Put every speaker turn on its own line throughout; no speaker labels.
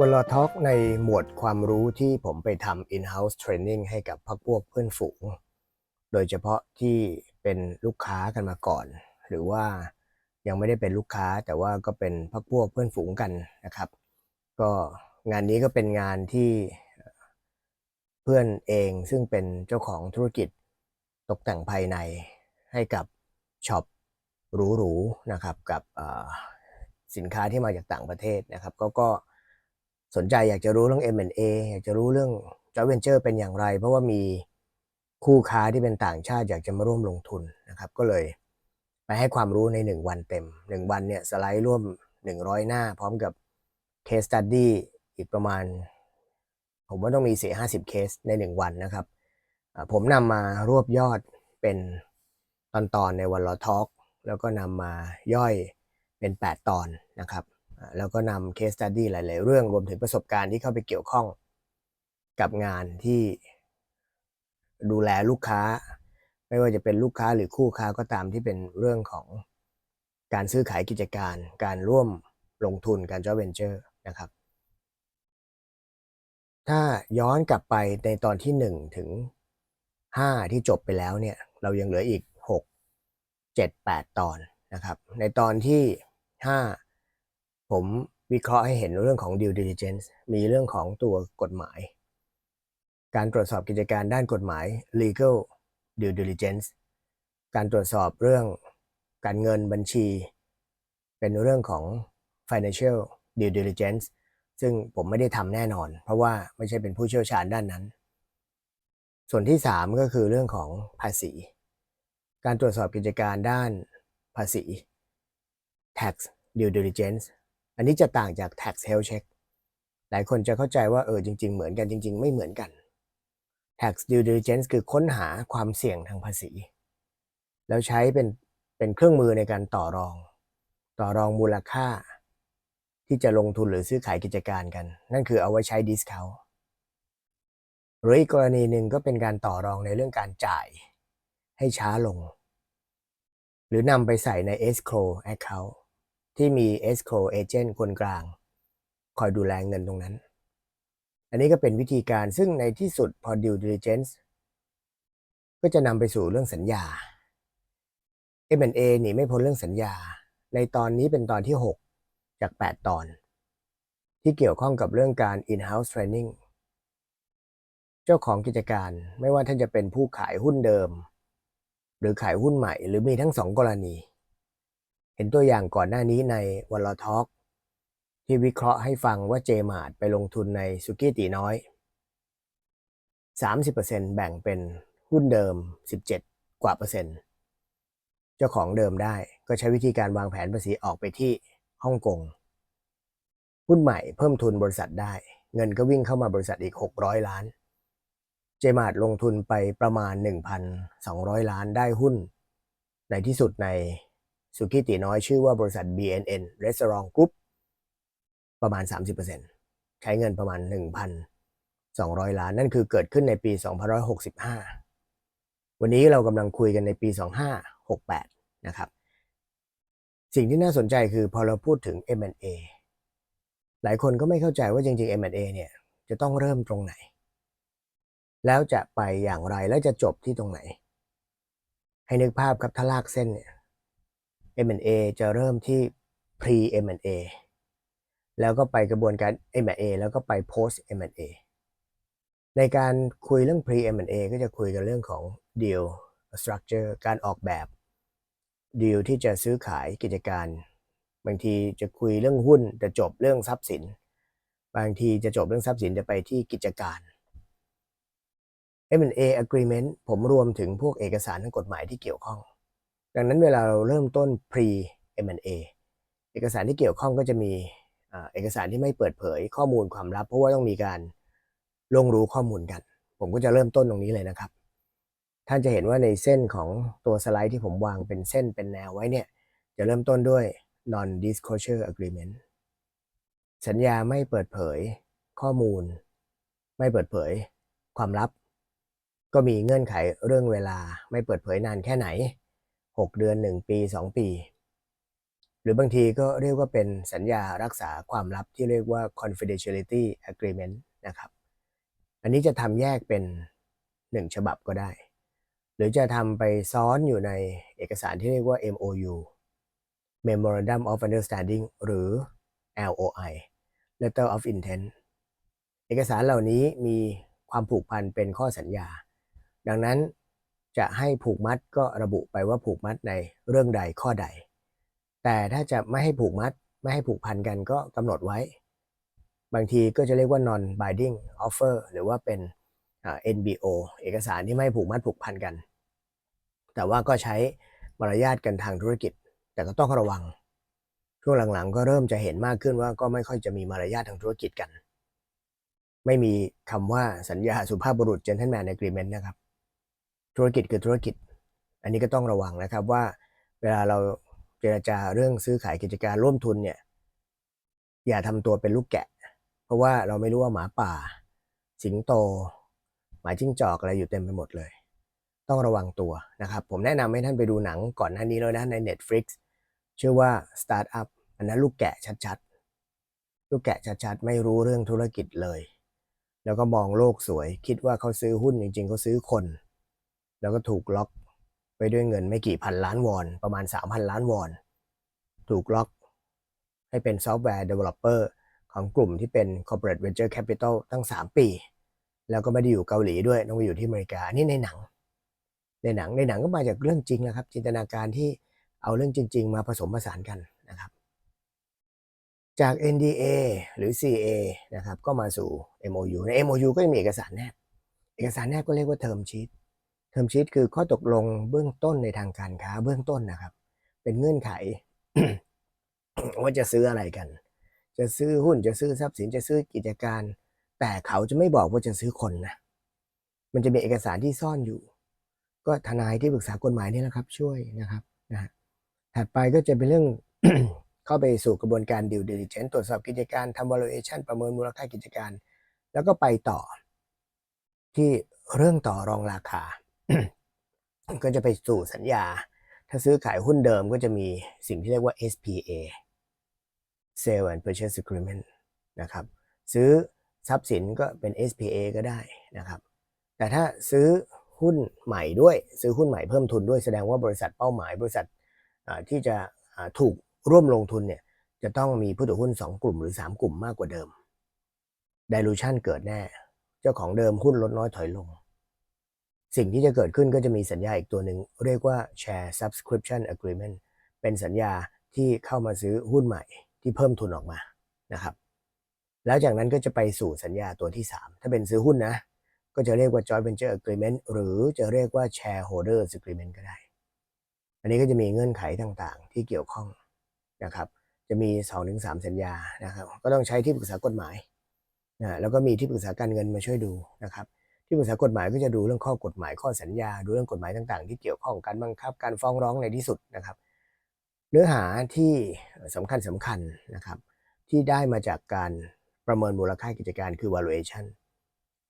วันลอทอกในหมวดความรู้ที่ผมไปทำ in-house training ให้กับพักพวกเพื่อนฝูง โดยเฉพาะที่เป็นลูกค้ากันมาก่อน หรือว่ายังไม่ได้เป็นลูกค้าแต่ว่าก็เป็นพักพวกเพื่อนฝูงกันนะครับ ก็งานนี้ก็เป็นงานที่เพื่อนเองซึ่งเป็นเจ้าของธุรกิจตกแต่งภายในให้กับช็อปหรูๆนะครับกับสินค้าที่มาจากต่างประเทศนะครับ ก็ก็ สนใจอยากจะรู้เรื่อง M&A อยากจะรู้เรื่อง joint venture เป็นอย่างไร เพราะว่ามีคู่ค้าที่เป็นต่างชาติอยากจะมาร่วมลงทุนนะครับ ก็เลยไปให้ความรู้ใน 1 วันเต็ม 1 วันเนี่ยสไลด์ร่วม 100 หน้า พร้อมกับ case study อีกประมาณ ผมว่าต้องมี 4-50 เคสใน 1 วันนะครับ ผมนำมารวบยอดเป็นตอนๆในวันลอทอ l k แล้วก็นำมาย่อยเป็น 8 ตอนนะครับ แล้วก็นำ case study หลาย ๆ เรื่องรวมถึงประสบการณ์ที่เข้าไปเกี่ยวข้องกับงานที่ดูแลลูกค้า ไม่ว่าจะเป็นลูกค้าหรือคู่ค้าก็ตามที่เป็นเรื่องของการซื้อขายกิจการ การร่วมลงทุนการ joint venture นะครับ ถ้าย้อนกลับไปในตอนที่ 1 ถึง 5 ที่จบไปแล้วเนี่ย เรายังเหลืออีก 6 7 8 ตอนนะครับ ในตอนที่ 5 ผมวิเคราะห์ให้เห็นเรื่องของ due diligence มีเรื่องของตัวกฎหมาย การตรวจสอบกิจการด้านกฎหมาย legal due diligence การตรวจสอบเรื่องการเงินบัญชี เป็นเรื่องของ financial due diligence ซึ่งผมไม่ได้ทำแน่นอน เพราะว่าไม่ใช่เป็นผู้เชี่ยวชาญด้านนั้น ส่วนที่ 3 ก็คือเรื่องของภาษี การตรวจสอบกิจการด้านภาษี tax due diligence อันนี้จะต่างจาก tax health check หลายคนจะเข้าใจว่าเออจริง ๆ เหมือนกันจริง ๆ ไม่เหมือนกัน tax due diligence คือค้นหาความเสี่ยงทางภาษี แล้วใช้เป็นเป็นเครื่องมือในการต่อรอง ต่อรองมูลค่า ที่จะลงทุนหรือซื้อขายกิจการกัน นั่นคือเอาไว้ใช้ discount หรืออีกกรณีหนึ่งก็เป็นการต่อรองในเรื่องการจ่ายให้ช้าลง หรือนำไปใส่ใน escrow account ที่มี escrow agent คนกลาง คอยดูแลเงินตรงนั้น อันนี้ก็เป็นวิธีการซึ่งในที่สุดพอ due diligence ก็จะนำไปสู่เรื่องสัญญา M&A หนีไม่พ้นเรื่องสัญญา ในตอนนี้เป็นตอนที่ 6 จาก 8 ตอน ที่เกี่ยวข้องกับเรื่องการ in-house training เจ้าของกิจการไม่ว่าท่านจะเป็นผู้ขายหุ้นเดิม หรือขายหุ้นใหม่ หรือมีทั้งสองกรณี เห็นตัวอย่างก่อนหน้านี้ในวันลอทอกที่วิเคราะห์ให้ฟังว่าเจมาร์ไปลงทุนในสุกี้ตีน้อย 30%แบ่งเป็นหุ้นเดิม 17 กว่าเปอร์เซ็นต์ เจ้าของเดิมได้ก็ใช้วิธีการวางแผนภาษีออกไปที่ฮ่องกงหุ้นใหม่เพิ่มทุนบริษัทได้ เงินก็วิ่งเข้ามาบริษัทอีก 600 ล้าน เจมาร์ลงทุนไปประมาณ 1,200 ล้านได้หุ้น ในที่สุดใน สุกี้ตีน้อยชื่อว่าบริษัท BNN Restaurant Group ประมาณ 30%ใช้เงินประมาณ 1,200 ล้าน นั่นคือเกิดขึ้นในปี 2565 วันนี้เรากำลังคุยกันในปี 2568 นะครับ สิ่งที่น่าสนใจคือพอเราพูดถึง M&A หลายคนก็ไม่เข้าใจว่าจริงๆ M&A เนี่ยจะต้องเริ่มตรงไหน แล้วจะไปอย่างไรแล้วจะจบที่ตรงไหน ให้นึกภาพครับถ้าลากเส้นเนี่ย M&A จะเริ่มที่ pre M&A แล้วก็ไปกระบวนการ M&A แล้วก็ไป post M&A ในการคุยเรื่อง pre M&A ก็จะคุยกันเรื่องของ deal structure การออกแบบ deal ที่จะซื้อขายกิจการ บางทีจะคุยเรื่องหุ้นแต่จบเรื่องทรัพย์สิน บางทีจะจบเรื่องทรัพย์สินจะไปที่กิจการ M&A agreement ผมรวมถึงพวกเอกสารทางกฎหมายที่เกี่ยวข้อง ดังนั้นเวลาเราเริ่มต้น pre M&A เอกสารที่เกี่ยวข้องก็จะมีอเอกสารที่ไม่เปิดเผยข้อมูลความลับ เพราะว่าต้องมีการลงรู้ข้อมูลกัน ผมก็จะเริ่มต้นตรงนี้เลยนะครับ ท่านจะเห็นว่าในเส้นของตัวสไลด์ที่ผมวางเป็นเส้นเป็นแนวไว้เนี่ย จะเริ่มต้นด้วย non disclosure agreement สัญญาไม่เปิดเผยข้อมูล ไม่เปิดเผยความลับ ก็มีเงื่อนไขเรื่องเวลาไม่เปิดเผยนานแค่ไหน 6 เดือน 1 ปี 2 ปี หรือบางทีก็เรียกว่าเป็นสัญญารักษาความลับที่เรียกว่า confidentiality agreement นะครับ อันนี้จะทำแยกเป็นหนึ่งฉบับก็ได้ หรือจะทำไปซ้อนอยู่ในเอกสารที่เรียกว่า MOU Memorandum of Understanding หรือ LOI Letter of Intent เอกสารเหล่านี้มีความผูกพันเป็นข้อสัญญา ดังนั้น จะให้ผูกมัดก็ระบุไปว่าผูกมัดในเรื่องใดข้อใด แต่ถ้าจะไม่ให้ผูกมัดไม่ให้ผูกพันกันก็กำหนดไว้ บางทีก็จะเรียกว่า non binding offer หรือว่าเป็น NBO เอกสารที่ไม่ผูกมัดผูกพันกัน แต่ว่าก็ใช้มารยาทกันทางธุรกิจ แต่ก็ต้องระวัง ช่วงหลังๆ ก็เริ่มจะเห็นมากขึ้นว่าก็ไม่ค่อยจะมีมารยาททางธุรกิจกัน ไม่มีคำว่าสัญญาสุภาพบุรุษ gentleman agreement นะครับ ธุรกิจคือธุรกิจ อันนี้ก็ต้องระวังนะครับว่าเวลาเราเจรจาเรื่องซื้อขายกิจการร่วมทุนเนี่ยอย่าทำตัวเป็นลูกแกะ เพราะว่าเราไม่รู้ว่าหมาป่า สิงโต หมาจิ้งจอกอะไรอยู่เต็มไปหมดเลย ต้องระวังตัวนะครับ ผมแนะนำให้ท่านไปดูหนังก่อนหน้านี้แล้วนะใน Netflix ชื่อว่า Startup อันนั้นลูกแกะชัดๆ ลูกแกะชัดๆ ไม่รู้เรื่องธุรกิจเลย แล้วก็มองโลกสวย คิดว่าเขาซื้อหุ้นจริงๆเขาซื้อคน แล้วก็ถูกล็อกไปด้วยเงินไม่กี่พันล้านวอน ประมาณ 3,000 ล้านวอน ถูกล็อกให้เป็นซอฟต์แวร์ developer ของกลุ่มที่เป็น corporate venture capital ตั้ง 3 ปี แล้วก็ไม่ได้อยู่เกาหลีด้วย ต้องไปอยู่ที่อเมริกาอันนี่ในหนัง ในหนัง ในหนังก็มาจากเรื่องจริงนะครับ จินตนาการที่เอาเรื่องจริง ๆ มาผสมผสานกันนะครับ จาก NDA หรือ CA นะครับ ก็มาสู่ MOU ใน MOU ก็จะมีเอกสารแนบ เอกสารแนบก็เรียกว่า term sheet term sheet คือข้อตกลงเบื้องต้นในทางการค้าเบื้องต้นนะครับ เป็นเงื่อนไข ว่าจะซื้ออะไรกัน จะซื้อหุ้นจะซื้อทรัพย์สินจะซื้อกิจการ แต่เขาจะไม่บอกว่าจะซื้อคนนะมันจะมีเอกสารที่ซ่อนอยู่ ก็ทนายที่ปรึกษากฎหมายนี่แหละครับ ช่วยนะครับนะถัดไปก็จะเป็นเรื่องเข้าไปสู่กระบวนการ due diligence ตรวจสอบกิจการทำ valuation ประเมินมูลค่ากิจการ แล้วก็ไปต่อที่เรื่องต่อรองราคา ก็จะไปสู่สัญญา ถ้าซื้อขายหุ้นเดิมก็จะมีสิ่งที่เรียกว่า SPA Sale and Purchase Agreement นะครับ ซื้อทรัพย์สินก็เป็น SPA ก็ได้นะครับ แต่ถ้าซื้อหุ้นใหม่ด้วย ซื้อหุ้นใหม่เพิ่มทุนด้วยแสดงว่าบริษัทเป้าหมาย บริษัทที่จะถูกร่วมลงทุนเนี่ยจะต้องมีผู้ถือหุ้น 2 กลุ่มหรือ 3 กลุ่มมากกว่าเดิม dilution เกิดแน่ เจ้าของเดิมหุ้นลดน้อยถอยลง สิ่งที่จะเกิดขึ้นก็จะมีสัญญาอีกตัวหนึ่งเรียกว่า share subscription agreement เป็นสัญญาที่เข้ามาซื้อหุ้นใหม่ที่เพิ่มทุนออกมานะครับ แล้วจากนั้นก็จะไปสู่สัญญาตัวที่ 3 ถ้าเป็นซื้อหุ้นนะ ก็จะเรียกว่า joint venture agreement หรือจะเรียกว่า shareholder agreement ก็ได้ อันนี้ก็จะมีเงื่อนไขต่างๆ ที่เกี่ยวข้องนะครับ จะมี 2-3 สัญญานะครับ ก็ต้องใช้ที่ปรึกษากฎหมายนะแล้วก็มีที่ปรึกษาการเงินมาช่วยดูนะครับ ที่ปรึกษากฎหมายก็จะดูเรื่องข้อกฎหมายข้อสัญญา ดูเรื่องกฎหมายต่างๆ ที่เกี่ยวข้องการบังคับ การฟ้องร้องในที่สุดนะครับ เนื้อหาที่สำคัญสำคัญนะครับ ที่ได้มาจากการประเมินมูลค่ากิจการคือ valuation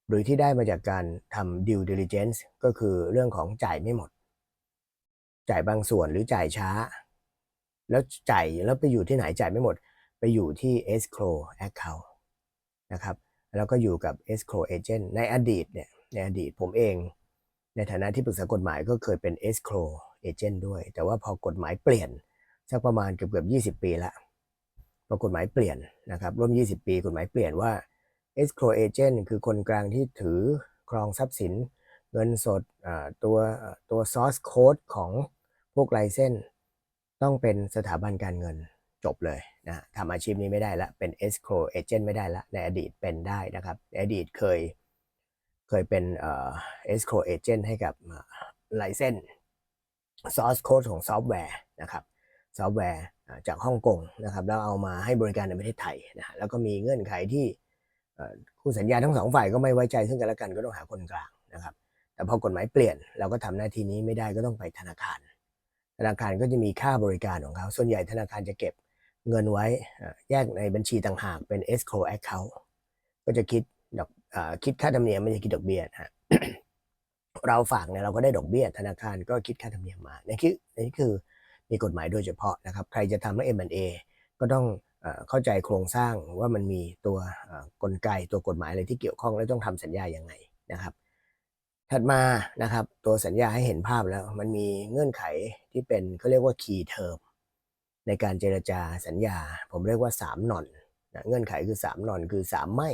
หรือที่ได้มาจากการทำ due diligence ก็คือเรื่องของจ่ายไม่หมด จ่ายบางส่วนหรือจ่ายช้า แล้วจ่ายแล้วไปอยู่ที่ไหนจ่ายไม่หมด ไปอยู่ที่ escrow account นะครับ แล้วก็อยู่กับ escrow agent ในอดีตเนี่ยในอดีตผมเอง ในฐานะที่ปรึกษากฎหมายก็เคยเป็น escrow agent ด้วย แต่ว่าพอกฎหมายเปลี่ยนสักประมาณเกือบเกือบ20 ปีละพอกฎหมายเปลี่ยนนะครับร่วม 20 ปีกฎหมายเปลี่ยนว่า escrow agent คือคนกลางที่ถือครองทรัพย์สิน เงินสดตัวตัว source code ของพวกไลเซนต้องเป็นสถาบันการเงินจบเลย นะทำอาชีพนี้ไม่ได้ละเป็น escrow agent ไม่ได้ละในอดีตเป็นได้นะครับในอดีตเคยเคยเป็นเอ่อ escrow agent ให้กับไลเซน source code ของซอฟต์แวร์นะครับซอฟต์แวร์จากฮ่องกงนะครับแล้วเอามาให้บริการในประเทศไทยนะแล้วก็มีเงื่อนไขที่คู่สัญญาทั้งสองฝ่ายก็ไม่ไว้ใจซึ่งกันและกันก็ต้องหาคนกลางนะครับ แต่พอกฎหมายเปลี่ยนเราก็ทำหน้าที่นี้ไม่ได้ก็ต้องไปธนาคาร ธนาคารก็จะมีค่าบริการของเขาส่วนใหญ่ธนาคารจะเก็บ เงินไว้แยกในบัญชีต่างหากเป็น escrow account ก็จะคิดดอกอคิดค่าธรรมเนียมไม่ใช่คิดดอกเบี้ยนะฮะเราฝากเนี่ยเราก็ได้ดอกเบี้ยธนาคารก็คิดค่าธรรมเนียมมานี่คือนี่คือมีกฎหมายโดยเฉพาะนะครับ ใครจะทำให้ M&A ก็ต้องเข้าใจโครงสร้างว่ามันมีตัวกลไกตัวกฎหมายอะไรที่เกี่ยวข้องและต้องทำสัญญาอย่างไงนะครับ ถัดมานะครับตัวสัญญาให้เห็นภาพแล้วมันมีเงื่อนไขที่เป็นเขาเรียกว่า key term ในการเจรจาสัญญา ผมเรียกว่า 3นอนนะเงื่อนไขคือ 3นอนคือ 3 ไม่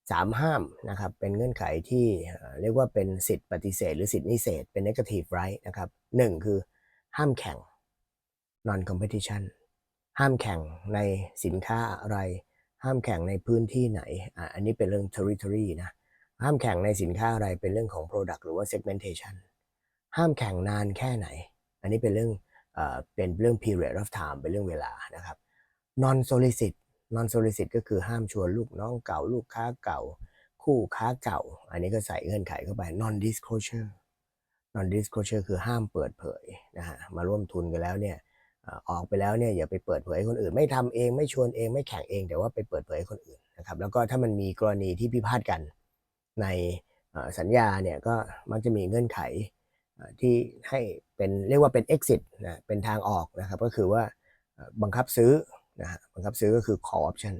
3 ห้ามนะครับเป็นเงื่อนไขที่เรียกว่าเป็นสิทธิปฏิเสธ หรือสิทธินิเศษ เป็น negative right นะครับหนึ่งคือห้ามแข่ง non competition ห้ามแข่งในสินค้าอะไร ห้ามแข่งในพื้นที่ไหนอันนี้เป็นเรื่อง territory นะห้ามแข่งในสินค้าอะไรเป็นเรื่องของ product หรือว่า segmentation ห้ามแข่งนานแค่ไหน อันนี้เป็นเรื่อง เป็นเรื่อง period of time เป็นเรื่องเวลานะครับ non solicit non solicit ก็คือห้ามชวนลูกน้องเก่า ลูกค้าเก่า คู่ค้าเก่า อันนี้ก็ใส่เงื่อนไขเข้าไป non disclosure non disclosure คือห้ามเปิดเผยนะฮะมาร่วมทุนกันแล้วเนี่ยออกไปแล้วเนี่ยอย่าไปเปิดเผยคนอื่น ไม่ทำเองไม่ชวนเองไม่แข่งเอง แต่ว่าไปเปิดเผยคนอื่นนะครับแล้วก็ถ้ามันมีกรณีที่พิพาทกันในสัญญาเนี่ยก็มักจะมีเงื่อนไข ที่ให้เป็นเรียกว่าเป็น exit นะเป็นทางออกนะครับก็คือว่าบังคับซื้อนะฮะบังคับซื้อก็คือ call option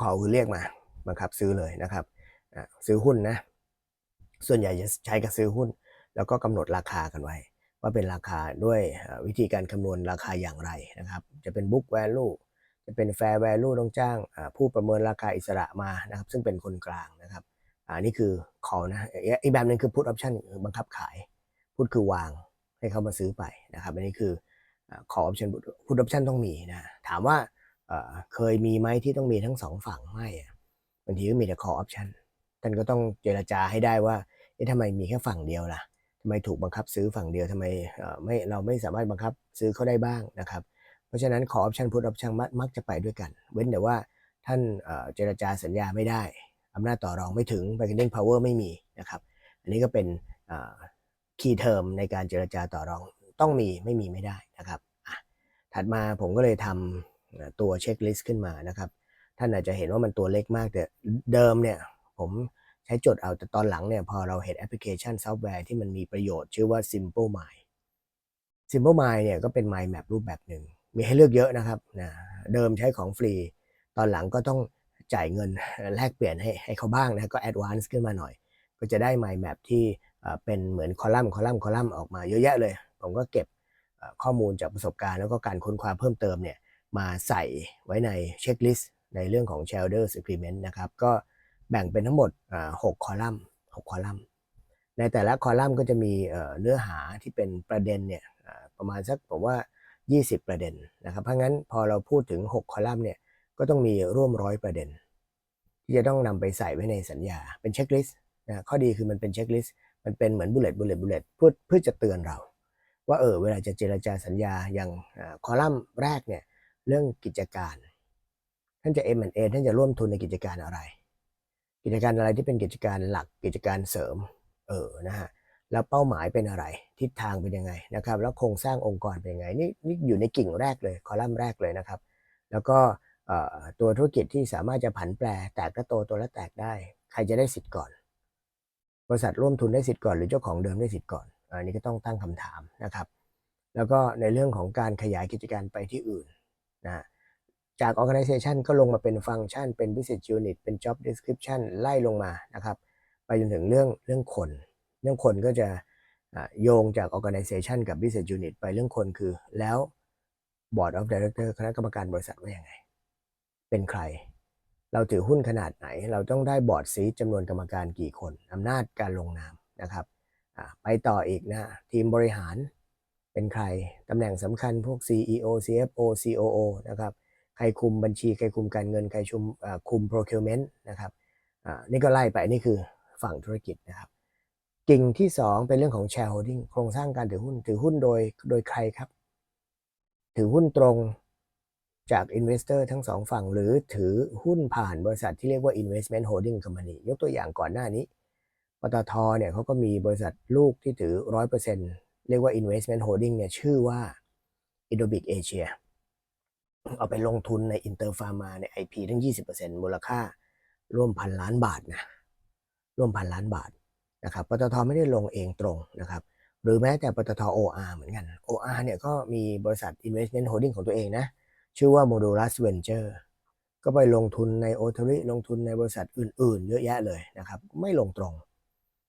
call คือเรียกมา บังคับซื้อเลยนะครับซื้อหุ้นนะส่วนใหญ่จะใช้กับซื้อหุ้น แล้วก็กำหนดราคากันไว้ ว่าเป็นราคาด้วยวิธีการคำนวณราคาอย่างไรนะครับ จะเป็น book value จะเป็น fair value ต้องจ้างผู้ประเมินราคาอิสระมานะครับ ซึ่งเป็นคนกลางนะครับ อ่านี่คือ call นะอีกแบบหนึ่งคือ put option คือบังคับขาย put คือวางให้เขามาซื้อไปนะครับ อันนี้คือ call option put option ต้องมีนะถามว่าเคยมีไหมที่ต้องมีทั้งสองฝั่งไม่ะบางทีก็มีแต่ call option ท่านก็ต้องเจรจาให้ได้ว่าเอ๊ะทำไมมีแค่ฝั่งเดียวล่ะทำไมถูกบังคับซื้อฝั่งเดียวทำไมไม่เราไม่สามารถบังคับซื้อเขาได้บ้างนะครับ เพราะฉะนั้น call option put option มักมักจะไปด้วยกัน เว้นแต่ว่าท่านเอ่อเจรจาสัญญาไม่ได้ อำนาจต่อรองไม่ถึง bargaining power ไม่มีนะครับ อันนี้ก็เป็นอ่า key term ในการเจรจาต่อรองต้องมีไม่มีไม่ได้นะครับ ถัดมาผมก็เลยทำตัวเช็คลิสต์ขึ้นมานะครับ ท่านอาจจะเห็นว่ามันตัวเล็กมากแต่เดิมเนี่ยผมใช้จดเอาแต่ตอนหลังเนี่ยพอเราเห็นแอปพลิเคชันซอฟต์แวร์ที่มันมีประโยชน์ชื่อว่า Simple Mind Simple Mind เนี่ยก็เป็น Mind Map รูปแบบหนึ่ง มีให้เลือกเยอะนะครับนะเดิมใช้ของฟรี ตอนหลังก็ต้อง จ่ายเงินแลกเปลี่ยนให้ให้เขาบ้างนะก็ advance ขึ้นมาหน่อย ก็จะได้ mind map ที่เป็นเหมือนคอลัมน์คอลัมน์คอลัมน์ออกมาเยอะแยะเลย ผมก็เก็บข้อมูลจากประสบการณ์แล้วก็การค้นคว้าเพิ่มเติมเนี่ยมาใส่ไว้ในเช็คลิสต์ในเรื่องของ shareholders agreement นะครับ ก็แบ่งเป็นทั้งหมดอ่าหกคอลัมน์หกคอลัมน์ ในแต่ละคอลัมน์ก็จะมีเนื้อหาที่เป็นประเด็นเนี่ยประมาณสักผมว่า 20 ประเด็นนะครับ เพราะงั้นพอเราพูดถึง 6 คอลัมน์เนี่ยก็ต้องมีร่วมร้อยประเด็น ที่จะต้องนำไปใส่ไว้ในสัญญาเป็นเช็คลิสต์นะข้อดีคือมันเป็นเช็คลิสต์มันเป็นเหมือนบุลเลตบุลเลตบุลเลตเพื่อเพื่อจะเตือนเรา ว่าเออเวลาจะเจรจาสัญญาอย่างคอลัมน์แรกเนี่ยเรื่องกิจการ ท่านจะ M&A ท่านจะร่วมทุนในกิจการอะไร กิจการอะไรที่เป็นกิจการหลักกิจการเสริมเออนะฮะแล้วเป้าหมายเป็นอะไร ทิศทางเป็นยังไงนะครับ แล้วโครงสร้างองค์กรเป็นยังไงนี่นี่อยู่ในกิ่งแรกเลย คอลัมน์แรกเลยนะครับ แล้วก็ ตัวธุรกิจที่สามารถจะผันแปรแตกและโตตัวและแตกได้ ใครจะได้สิทธิ์ก่อน บริษัทร่วมทุนได้สิทธิ์ก่อนหรือเจ้าของเดิมได้สิทธิ์ก่อนอันนี้ก็ต้องตั้งคำถามนะครับ แล้วก็ในเรื่องของการขยายกิจการไปที่อื่นนะจาก organization ก็ลงมาเป็นฟังก์ชัน เป็น business unit เป็น job description ไล่ลงมานะครับ ไปจนถึงเรื่องเรื่องคน เรื่องคนก็จะโยงจาก organization กับ business unit ไปเรื่องคนคือแล้ว board of director คณะกรรมการบริษัทว่ายังไง เป็นใคร เราถือหุ้นขนาดไหน เราต้องได้บอร์ดซีจำนวนกรรมการกี่คนอำนาจการลงนามนะครับไปต่ออีกนะทีมบริหารเป็นใครตำแหน่งสำคัญพวก CEO CFO COO นะครับใครคุมบัญชีใครคุมการเงินใครชุมคุม procurement นะครับอ่านี่ก็ไล่ไปนี่คือฝั่งธุรกิจนะครับกิ่งที่ 2 เป็นเรื่องของ shareholding โครงสร้างการถือหุ้นถือหุ้นโดยโดยใครครับ ถือหุ้นตรง จาก investor ทั้งสองฝั่ง หรือถือหุ้นผ่านบริษัทที่เรียกว่า investment holding company ยกตัวอย่างก่อนหน้านี้ปตทเนี่ยเขาก็มีบริษัทลูกที่ถือ 100%เรียกว่า investment holding เนี่ยชื่อว่า Indobic Asia เอาไปลงทุนใน Inter Pharma ใน IP ทั้ง 20%มูลค่าร่วมพันล้านบาทนะร่วมพันล้านบาทนะครับปตทไม่ได้ลงเองตรงนะครับหรือแม้แต่ปตท OR เหมือนกัน OR เนี่ยก็มีบริษัท Investment Holding ของตัวเองนะ ชื่อว่า Modulus Venture ก็ไปลงทุนในโอทริลงทุนในบริษัทอื่นๆ เยอะแยะเลยนะครับ ไม่ลงตรง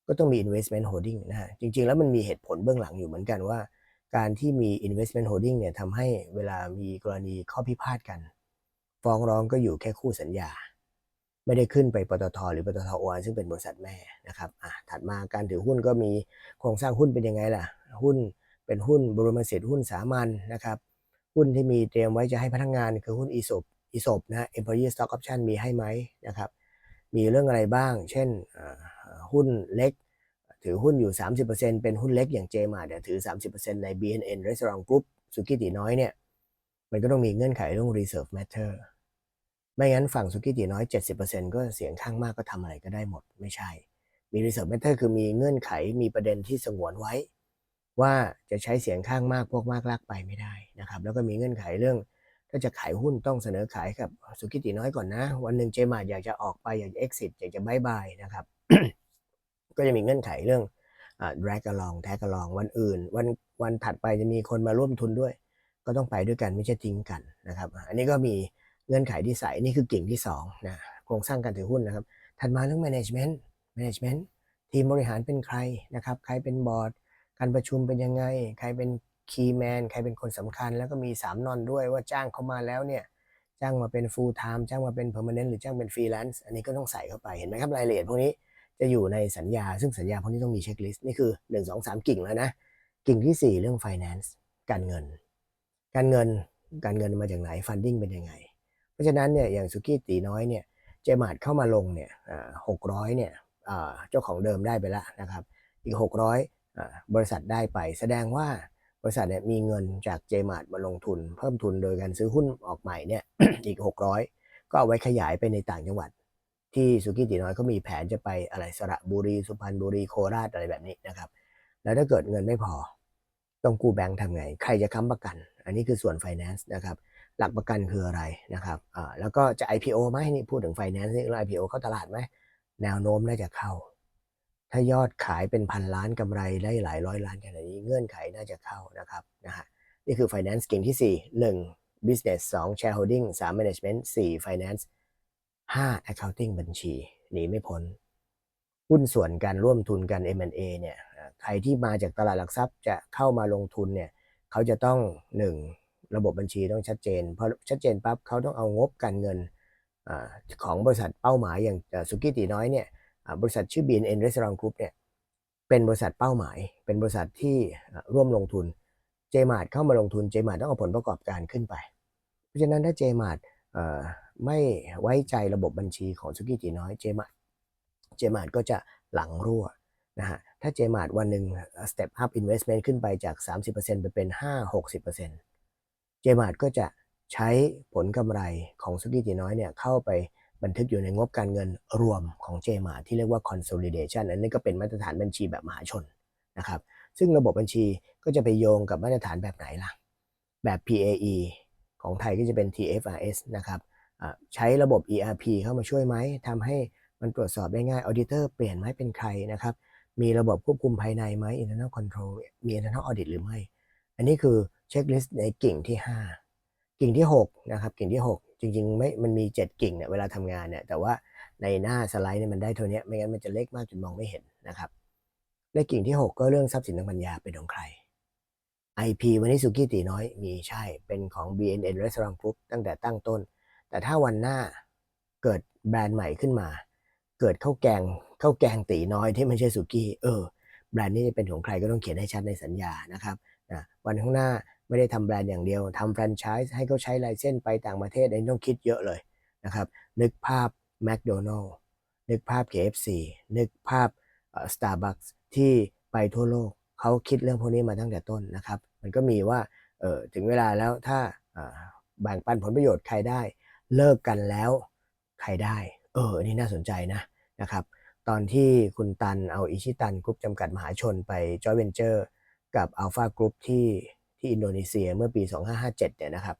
ก็ต้องมี investment holding นะฮะจริง ๆ แล้วมันมีเหตุผลเบื้องหลังอยู่เหมือนกันว่า การที่มี investment holding เนี่ยทำให้เวลามีกรณีข้อพิพาทกัน ฟ้องร้องก็อยู่แค่คู่สัญญา ไม่ได้ขึ้นไปปตทหรือปตทโอซึ่งเป็นบริษัทแม่นะครับอะถัดมาการถือหุ้นก็มีโครงสร้างหุ้นเป็นยังไงล่ะ หุ้นเป็นหุ้นบรมสิทธิ์หุ้นสามัญนะครับ หุ้นที่มีเตรียมไว้จะให้พนักงานคือหุ้น ESOP ESOP นะ Employee Stock Option มีให้ไหมนะครับ มีเรื่องอะไรบ้าง เช่นหุ้นเล็ก ถือหุ้นอยู่ 30%เป็นหุ้นเล็กอย่างเจมาเดี๋ยวถือ 30%ใน BNN Restaurant Group สุกี้ตีน้อยเนี่ย มันก็ต้องมีเงื่อนไขเรื่อง reserve matter ไม่งั้นฝั่งสุกี้ตีน้อย 70%ก็เสียงข้างมากก็ทำอะไรก็ได้หมดไม่ใช่ มี reserve matter คือมีเงื่อนไขมีประเด็นที่สงวนไว้ ว่าจะใช้เสียงข้างมากพวกมากลากไปไม่ได้นะครับ แล้วก็มีเงื่อนไขเรื่อง ถ้าจะขายหุ้นต้องเสนอขายกับสุกิติน้อยก่อนนะ วันหนึ่งเจมาอยากจะออกไปอยากจะ exit อยากจะบายบายนะครับ ก็จะมีเงื่อนไขเรื่อง drag along tag along วันอื่น วันวันถัดไปจะมีคนมาร่วมทุนด้วย ก็ต้องไปด้วยกันไม่ใช่ทิ้งกันนะครับ อันนี้ก็มีเงื่อนไขที่ใส่นี่คือกิ่งที่2นะโครงสร้างการถือหุ้นนะครับ ถัดมาเรื่อง management management ทีมบริหารเป็นใครนะครับ ใครเป็นบอร์ด การประชุมเป็นยังไง ใครเป็นคีย์แมนใครเป็นคนสำคัญ แล้วก็มี3นอนด้วยว่าจ้างเขามาแล้วเนี่ยจ้างมาเป็น full time จ้างมาเป็น permanent หรือจ้างเป็น freelance อันนี้ก็ต้องใส่เข้าไปเห็นไหมครับรายละเอียดพวกนี้จะอยู่ในสัญญา ซึ่งสัญญาพวกนี้ต้องมีเช็คลิสต์นี่คือ 1 2 3 กิ่งแล้วนะ กิ่งที่ 4 เรื่อง finance การเงิน การเงินการเงินมาจากไหน funding เป็นยังไง เพราะฉะนั้นเนี่ยอย่างสุกี้ตีน้อยเนี่ยเจมาดเข้ามาลงเนี่ยหกร้อยเนี่ยเจ้าของเดิมได้ไปแล้วนะครับอีก 600 บริษัทได้ไป แสดงว่าบริษัทเนี่ยมีเงินจากเจมาร์มาลงทุน เพิ่มทุนโดยการซื้อหุ้นออกใหม่เนี่ยอีก 600 ก็เอาไว้ขยายไปในต่างจังหวัด ที่สุกี้ตีน้อยเขามีแผนจะไปอะไรสระบุรีสุพรรณบุรีโคราชอะไรแบบนี้นะครับ แล้วถ้าเกิดเงินไม่พอ ต้องกู้แบงค์ทำไง ใครจะค้ำประกัน อันนี้คือส่วน finance นะครับหลักประกันคืออะไรนะครับอ่าแล้วก็จะ IPO ไหมนี่พูดถึง finance นี่แล้ว IPO เข้าตลาดไหมแนวโน้มน่าจะเข้า ถ้ายอดขายเป็นพันล้านกำไรได้หลายร้อยล้านขนาดนี้เงื่อนไขน่าจะเข้านะครับนะฮะนี่คือ finance กิ่งที่ 4 1 business 2 shareholding 3 management 4 finance 5 accounting บัญชีหนีไม่พ้นหุ้นส่วนการร่วมทุนกัน M&A เนี่ยใครที่มาจากตลาดหลักทรัพย์จะเข้ามาลงทุนเนี่ยเขาจะต้อง 1 ระบบบัญชีต้องชัดเจนพอชัดเจนปั๊บเขาต้องเอางบการเงินอของบริษัทเป้าหมายอย่างสุกี้ตีน้อยเนี่ย บริษัทชื่อ BNN Restaurant Group เนี่ยเป็นบริษัทเป้าหมาย เป็นบริษัทที่ร่วมลงทุนเจมาร์เข้ามาลงทุนเจมาร์ต้องเอาผลประกอบการขึ้นไป เพราะฉะนั้นถ้าเจมาร์ไม่ไว้ใจระบบบัญชีของสุกี้ตีน้อยเจมาร์เจมาร์ก็จะหลังรั่วนะฮะถ้าเจมาร์วันหนึ่ง step up investment ขึ้นไปจาก 30%ไปเป็น 5-60%เจมาร์ก็จะใช้ผลกำไรของสุกี้ตีน้อยเนี่ยเข้าไป บันทึกอยู่ในงบการเงินรวมของเจมาที่เรียกว่า consolidation อันนี้ก็เป็นมาตรฐานบัญชีแบบมหาชนนะครับ ซึ่งระบบบัญชีก็จะไปโยงกับมาตรฐานแบบไหนล่ะ แบบ PAE ของไทยก็จะเป็น TFRS นะครับใช้ระบบ ERP เข้ามาช่วยไหมทำให้มันตรวจสอบได้ง่าย Auditor เปลี่ยนไหมเป็นใครนะครับ มีระบบควบคุมภายในไหม Internal Control มี Internal Audit หรือไม่ อันนี้คือเช็คลิสต์ในกิ่งที่ 5 กิ่งที่6นะครับ กิ่งที่6 ริงๆไม่มันมี7กิ่งเนี่ยเวลาทำงานเนี่ยแต่ว่าในหน้าสไลด์เนี่ยมันได้เท่านี้ไม่งั้นมันจะเล็กมากจนมองไม่เห็นนะครับในกิ่งที่ 6 ก็เรื่องทรัพย์สินทางปัญญาเป็นของใคร IP วันนี้สุกี้ตีน้อยมีใช่เป็นของ BNN Restaurant Group ตั้งแต่ตั้งต้น แต่ถ้าวันหน้าเกิดแบรนด์ใหม่ขึ้นมา เกิดข้าวแกงข้าวแกงตีน้อยที่ไม่ใช่สุกี้เออแบรนด์นี้จะเป็นของใครก็ต้องเขียนให้ชัดในสัญญานะครับนะวันข้างหน้า ไม่ได้ทำแบรนด์อย่างเดียวทำแฟรนไชส์ให้เขาใช้ไลเซนส์ไปต่างประเทศอันนี้ต้องคิดเยอะเลยนะครับนึกภาพ McDonald นึกภาพ KFC นึกภาพ Starbucks ที่ไปทั่วโลกเขาคิดเรื่องพวกนี้มาตั้งแต่ต้นนะครับ มันก็มีว่าเออถึงเวลาแล้วถ้าแบ่งปันผลประโยชน์ใครได้ เลิกกันแล้วใครได้ เออนี่น่าสนใจนะนะครับ ตอนที่คุณตันเอาอิชิตันกรุ๊ปจำกัดมหาชนไปจอยเวนเจอร์กับอัลฟากรุ๊ปที่ ที่อินโดนีเซียเมื่อปี 2557 เนี่ยนะครับ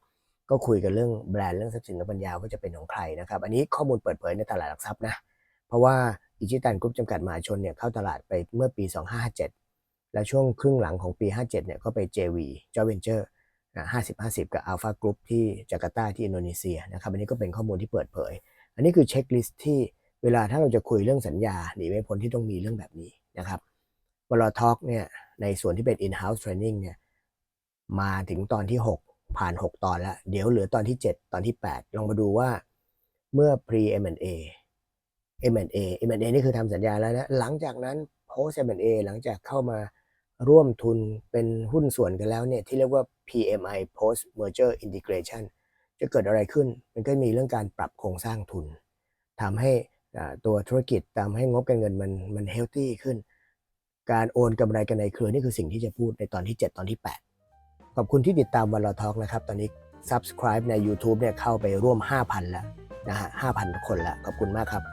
ก็คุยกันเรื่องแบรนด์เรื่องทรัพย์สินทางปัญญาว่าจะเป็นของใครนะครับ อันนี้ข้อมูลเปิดเผยในตลาดหลักทรัพย์นะ เพราะว่าอิชิตันกรุ๊ปจำกัดมหาชนเนี่ยเข้าตลาดไปเมื่อปี 2557 และช่วงครึ่งหลังของปี 57 เนี่ยก็ไป JV Joint Venture นะ50-50 กับ Alpha Group ที่จาการ์ตาที่อินโดนีเซียนะครับ อันนี้ก็เป็นข้อมูลที่เปิดเผย อันนี้คือเช็คลิสต์ที่เวลาถ้าเราจะคุยเรื่องสัญญาหนีไม่พ้นที่ต้องมีเรื่องแบบนี้นะครับวอลทอกเนี่ยในส่วนที่เป็น in-house training เนี่ย มาถึงตอนที่ 6 ผ่าน 6 ตอนแล้ว เดี๋ยวเหลือตอนที่ 7 ตอนที่ 8 ลองมาดูว่าเมื่อ pre M&A M&A M&A นี่คือทำสัญญาแล้วนะ หลังจากนั้น post M&A หลังจากเข้ามาร่วมทุนเป็นหุ้นส่วนกันแล้วเนี่ย ที่เรียกว่า PMI post merger integration จะเกิดอะไรขึ้น มันก็มีเรื่องการปรับโครงสร้างทุนทำให้ตัวธุรกิจทำให้งบการเงินมันมันเฮลตี้ขึ้น การโอนกำไรกันในเครือนี่คือสิ่งที่จะพูดในตอนที่ 7 ตอนที่ 8 ขอบคุณที่ติดตามวันเราทอล์กนะครับ ตอนนี้ subscribe ใน YouTube เนี่ยเข้าไปร่วม 5,000 แล้วนะฮะ5,000 คนแล้ว ขอบคุณมากครับ